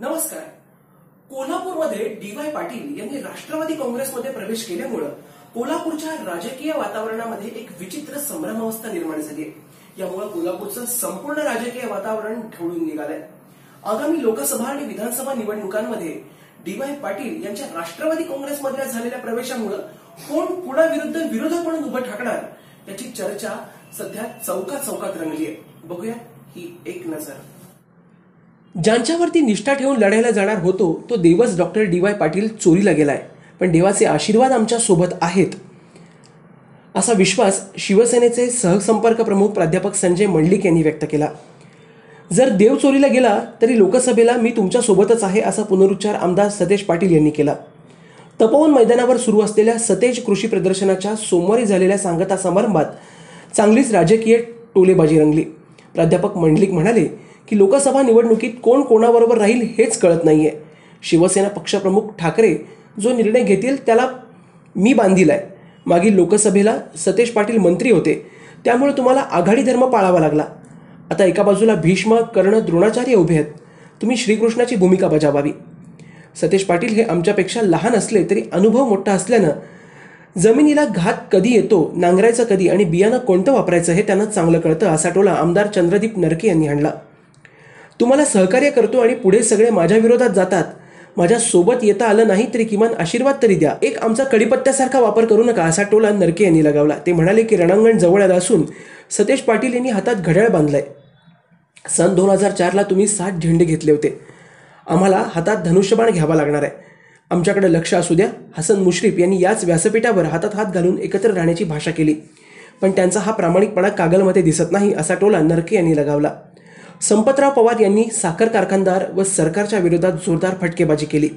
नमस्कार. कोल्हापूरमध्ये डीवाय पाटील यांनी राष्ट्रवादी काँग्रेसमध्ये प्रवेश केल्यामुळं कोल्हापूरच्या राजकीय वातावरणामध्ये एक विचित्र संभ्रमावस्था निर्माण झाली आहे. यामुळे कोल्हापूरचं संपूर्ण राजकीय वातावरण ढवळून निघालंय. आगामी लोकसभा आणि विधानसभा निवडणुकांमध्ये डीवाय पाटील यांच्या राष्ट्रवादी काँग्रेसमधल्या झालेल्या प्रवेशामुळं कोण कुणाविरुद्ध विरोधक म्हणून उभं ठाकणार याची चर्चा सध्या चौकात चौकात रंगली आहे. बघूया ही एक नजर. ज्यांच्यावरती निष्ठा ठेवून लढायला जाणार होतो तो देवच डॉक्टर डी वाय पाटील चोरीला गेलाय. पण देवाचे आशीर्वाद आमच्यासोबत आहेत. असा विश्वास शिवसेनेचे सहसंपर्क प्रमुख प्राध्यापक संजय मंडलिक यांनी व्यक्त केला. जर देव चोरीला गेला तरी लोकसभेला मी तुमच्यासोबतच आहे असा पुनरुच्चार आमदार सतेज पाटील यांनी केला. तपोवन मैदानावर सुरू असलेल्या सतेज कृषी प्रदर्शनाच्या सोमवारी झालेल्या सांगता समारंभात चांगलीच राजकीय टोलेबाजी रंगली. प्राध्यापक मंडलिक म्हणाले की लोकसभा निवडणुकीत कोण कोणाबरोबर राहील हेच कळत नाही आहे शिवसेना पक्षप्रमुख ठाकरे जो निर्णय घेतील त्याला मी बांधील आहे मागील लोकसभेला सतेज पाटील मंत्री होते. त्यामुळे तुम्हाला आघाडी धर्म पाळावा लागला. आता एका बाजूला भीष्म कर्ण द्रोणाचार्य उभे आहेत. तुम्ही श्रीकृष्णाची भूमिका बजावावी. सतेज पाटील हे आमच्यापेक्षा लहान असले तरी अनुभव मोठा असल्यानं जमिनीला घात कधी येतो नांगरायचं कधी आणि बियाणं कोणतं वापरायचं हे त्यांना चांगलं कळतं असा टोला आमदार चंद्रदीप नरके यांनी आणला तुम्हाला सहकार्य करतो आणि पुढे सगळे माझ्या विरोधात जातात. माझ्या सोबत येता आलं नाही तरी किमान आशीर्वाद तरी द्या. एक आमचा कडीपत्त्यासारखा वापर करू नका असा टोला नरके यांनी लगावला. ते म्हणाले की रणांगण जवळ आलं असून सतेज पाटील यांनी हातात घड्याळ बांधलंय. सन दोन हजार चारला तुम्ही सात झेंडे घेतले होते. आम्हाला हातात धनुष्यबाण घ्यावा लागणार आहे. आमच्याकडे लक्ष असू द्या. हसन मुश्रीफ यांनी याच व्यासपीठावर हातात हात घालून एकत्र राहण्याची भाषा केली. पण त्यांचा हा प्रामाणिकपणा कागलमध्ये दिसत नाही असा टोला नरके यांनी लगावला. संपतराव पवार यांनी साखर कारखानदार व सरकारच्या विरोधात जोरदार फटकेबाजी केली.